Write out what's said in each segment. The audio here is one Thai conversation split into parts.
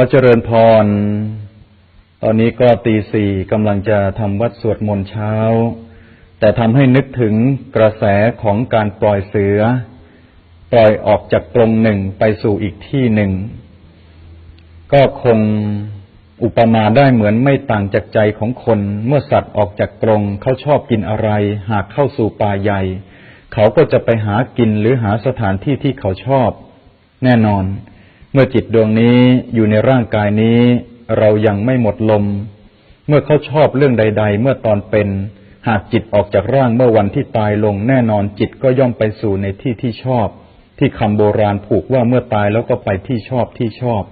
อเจริญพร ตอนนี้ก็ตีสี่กำลังจะทำวัดสวดมนต์เช้า แต่ทำให้นึกถึงกระแสของการปล่อยเสือ ปล่อยออกจากกรงหนึ่งไปสู่อีกที่หนึ่ง ก็คงอุปมาได้เหมือนไม่ต่างจากใจของคน เมื่อสัตว์ออกจากกรงเขาชอบกินอะไร หากเข้าสู่ป่าใหญ่ เขาก็จะไปหากินหรือหาสถานที่ที่เขาชอบ แน่นอน มื่อจิตดวงนี้อยู่ในร่างกายนี้ เรายังไม่หมดลม เมื่อเขาชอบเรื่องใด ๆ เมื่อตอนเป็น หากจิตออกจากร่างเมื่อวันที่ตายลงแน่นอนจิตก็ย่อมไปสู่ในที่ที่ชอบ ที่คำโบราณผูกว่าเมื่อตายแล้วก็ไปที่ชอบที่ชอบ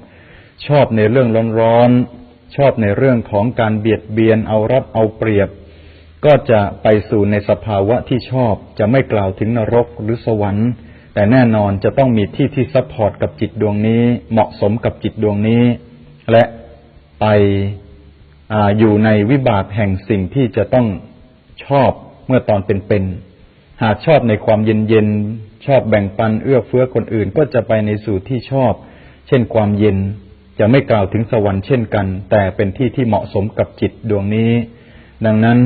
ชอบในเรื่องร้อนๆชอบในเรื่องของการเบียดเบียนเอารัดเอาเปรียบ ก็จะไปสู่ในสภาวะที่ชอบ จะไม่กล่าวถึงนรกหรือสวรรค์ แต่แน่นอนจะต้องมีที่ที่ซัพพอร์ตกับจิตดวงนี้ เหมาะสมกับจิตดวงนี้ และไปออยู่ในวิบากแห่งสิ่งที่จะต้องชอบเมื่อตอนเป็นๆหากชอบในความเย็นๆชอบแบ่งปันเอื้อเฟื้อคนอื่นก็จะไปในสู่ที่ชอบ เช่นความเย็นจะไม่กล่าวถึงสวรรค์เช่นกัน แต่เป็นที่ที่เหมาะสมกับจิตดวงนี้ ดังนั้น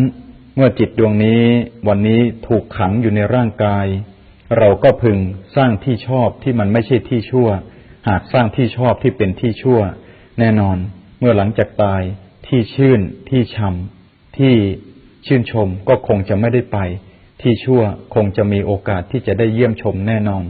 เมื่อจิตดวงนี้วันนี้ถูกขังอยู่ในร่างกาย เราก็พึงสร้างที่ชอบที่มันไม่ใช่ที่ชั่ว หากสร้างที่ชอบที่เป็นที่ชั่ว แน่นอนเมื่อหลังจากตายที่ชื่นที่ชำที่ชื่นชมก็คงจะไม่ได้ไป ที่ชั่วคงจะมีโอกาสที่จะได้เยี่ยมชมแน่นอน